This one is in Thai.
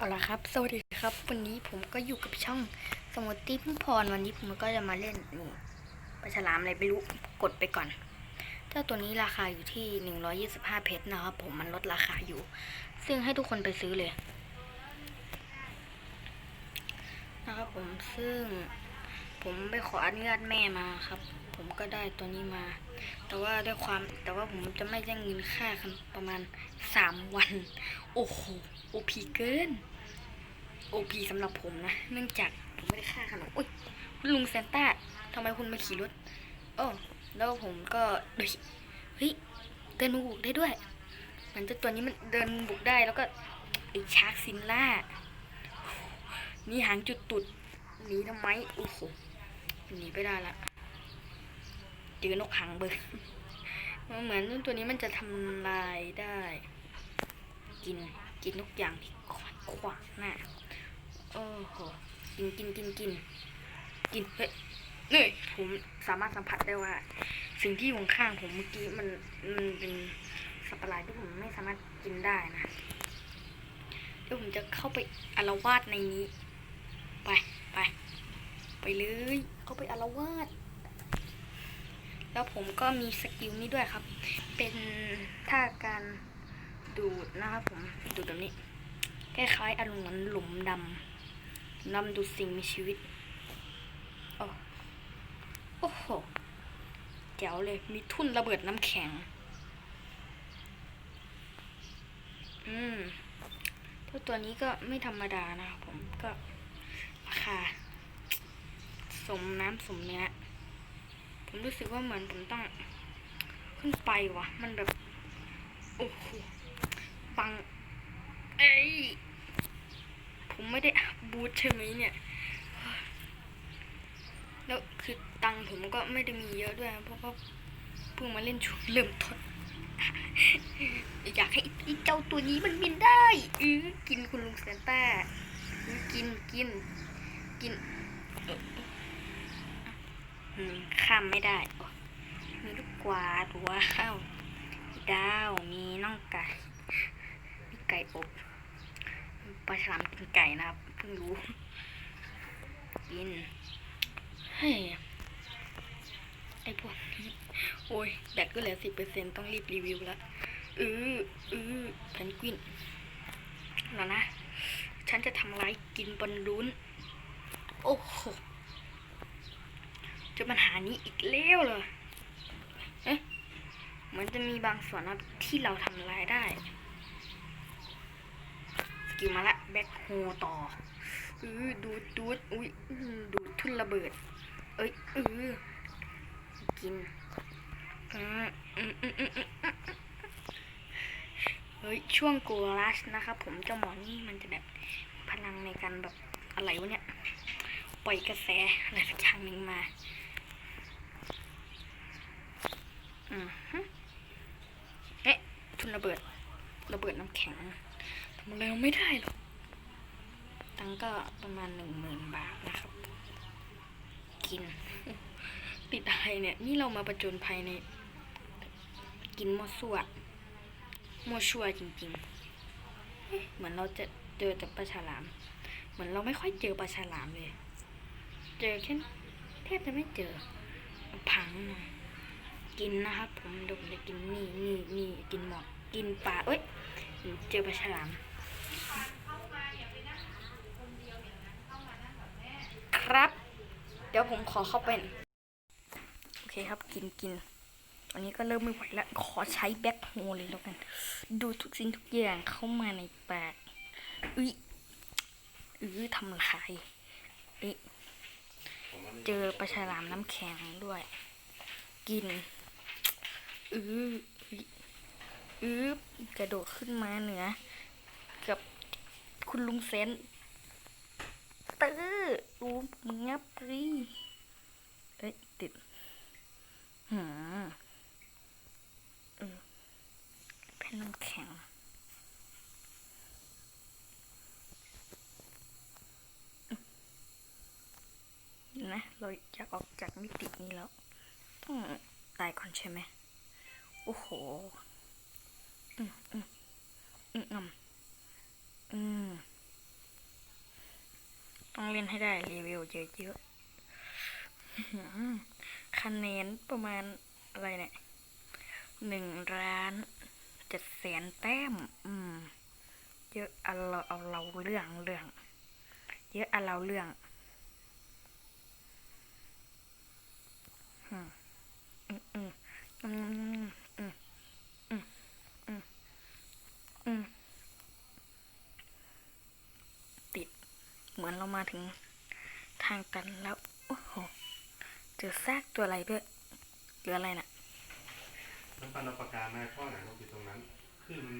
เอาละครับ สวัสดีครับ วันนี้ผมก็อยู่กับช่องสมุติพุ่งพรวันนี้ผมก็จะมาเล่นนี่ปลาฉลามอะไรไม่รู้กดไปก่อนเจ้าตัวนี้ราคาอยู่ที่หนึ่งร้อยี่สิบห้าเพชรนะครับ ผมมันลดราคาอยู่ ซึ่งให้ทุกคนไปซื้อเลย นะครับผมซึ่ง ผมไปขออนุญาตแม่มาครับ ผมก็ได้ตัวนี้มา แต่ว่าด้วยความแต่ว่าผมจะไม่แจ้งเงินค่ากันประมาณสามวัน โอ้โหโอพีเกินโอพีสำหรับผมนะ เนื่องจากผมไม่ได้ค่าขนมอุ้ยคุณลุงแซนต้าทำไมคุณมาขี่รถโอ้แล้วผมก็เฮ้ยเฮ้ยเดินบุกได้ด้วยมันจะตัวนี้มันเดินบุกได้แล้วก็ไอชาร์กซินล่านี่หางจุดตุดหนีทำไมโอ้โห หนีไปได้ละเจอนกหางเบอร์มันเหมือนตัวนี้มันจะทำลายได้ กินกินทุกอย่างที่ขวางขวางหน้าโอ้โหกินกินกินกินกินเฮ้ยนี่ผมสามารถสัมผัสได้ว่า สิ่งที่อยู่ข้างผมเมื่อกี้มันมันเป็นสัตว์ประหลาดที่ผมไม่สามารถกินได้นะเดี๋ยวผมจะเข้าไปอารวาสในนี้ ไปไป ไปเลยเขาไปอารวาสแล้วผมก็มีสกิลนี้ด้วยครับ เป็นท่าการดูดนะครับผมดูดแบบนี้คล้ายๆอารมณ์เหมือนหลุมดำดำดูดสิ่งมีชีวิตโอ้โอ้โหเจ๋วเลยมีทุ่นระเบิดน้ำแข็ง อืมเจ้าตัวนี้ก็ไม่ธรรมดานะครับผมก็ราคา สมน้ำสมเนื้อผมรู้สึกว่าเหมือนผมต้อง ขึ้นไปว่ะมันแบบ โอ้โหปัง เอ้ย ผมไม่ได้บูทใช่ไหมเนี่ย แล้วคือตังค์ผมก็ไม่ได้มีเยอะด้วย เพราะว่าเพิ่งมาเล่นช่วงเริ่มต้นอยากให้อ้เจ้าตัวนี้มันบินได้ อือกินคุณลุงแซนต้ากินกิน กิน ข้ามไม่ได้ มีลูกกวาดว้าวดาว มีน่องไก่ มีไก่อบปลาฉลามกินไก่นะครับเพิ่งรู้ กิน เฮ้ย ไอพวกนี้ โอ้ย แบตก็เหลือสิบเปอร์เซ็นต้องรีบรีวิวแล้วอืออือเพนกวินแล้วนะ ฉันจะทำลายกินบอลลูน โอ้โห จะปัญหานี้อีกแล้วเลยเอ๊ะเหมือนจะมีบางส่วนนะที่เราทำลายได้สกิลมาละแบ็คโฮต่ออือดูดดูดอุ้ยดูดทุ่นระเบิด เอ้ยอือกินอืมอืมอืมอืมอืมอืมเฮ้ยช่วงโกลัสนะครับผมเจ้าหมอนี่มันจะแบบพลังในการแบบอะไรวะเนี่ย ปล่อยกระแสอะไรสักอย่างหนึ่งมา อืมฮึ เอ๊ะทุนระเบิด ระเบิดน้ำแข็งทำอะไรไม่ได้หรอก ตังก็ประมาณหนึ่งหมื่นบาทนะครับ กิน ติดอะไรเนี่ย นี่เรามาประจนภัยใน กินมั่วซั่วมั่วชั่วจริงๆ เหมือนเราจะเจอแต่ปลาฉลาม เหมือนเราไม่ค่อยเจอปลาฉลามเลย เจอแค่แทบจะไม่เจอ พังหน่อย กินนะครับผมเดี๋ยวผมจะกินนี่นี่นี่กินหมดกินปลาเอ้ยเจอปลาฉลามครับ เดี๋ยวผมขอเข้าเป็นโอเคครับกินกินตอนนี้ก็เริ่มไม่ไหวแล้วขอใช้แบ็คโฮเลยแล้วกัน ดูทุกสิ่งทุกอย่างเข้ามาในปากอุ้ยอื้อทำลายเอ๊ะเจอปลาฉลามน้ำแข็งด้วย กิน อืออือกระโดดขึ้นมาเหนือ กับคุณลุงเซนตื้ออูมึงงับปรีเอ้ย ติดหืมเออแผ่นน้ำแข็งนะ เราอยากออกจากมิตินี้แล้ว ต้องตายก่อนใช่ไหม โอ้โห อืมอืมอืมอืมต้องเล่นให้ได้รีวิวเยอะๆอื้อหือคะแนนประมาณอะไรเนี่ยหนึ่งล้านเจ็ดแสนแต้ม อืม เยอะเอาเราเอาเราเรื่องเรื่อง เยอะเอาเราเรื่อง เหมือนเรามาถึงทางตันแล้ว โอ้โห เจอซากตัวอะไรด้วยเจออะไรน่ะ น้ำปันเอาปากกามาข้อไหนเราปิดตรงนั้นคือมัน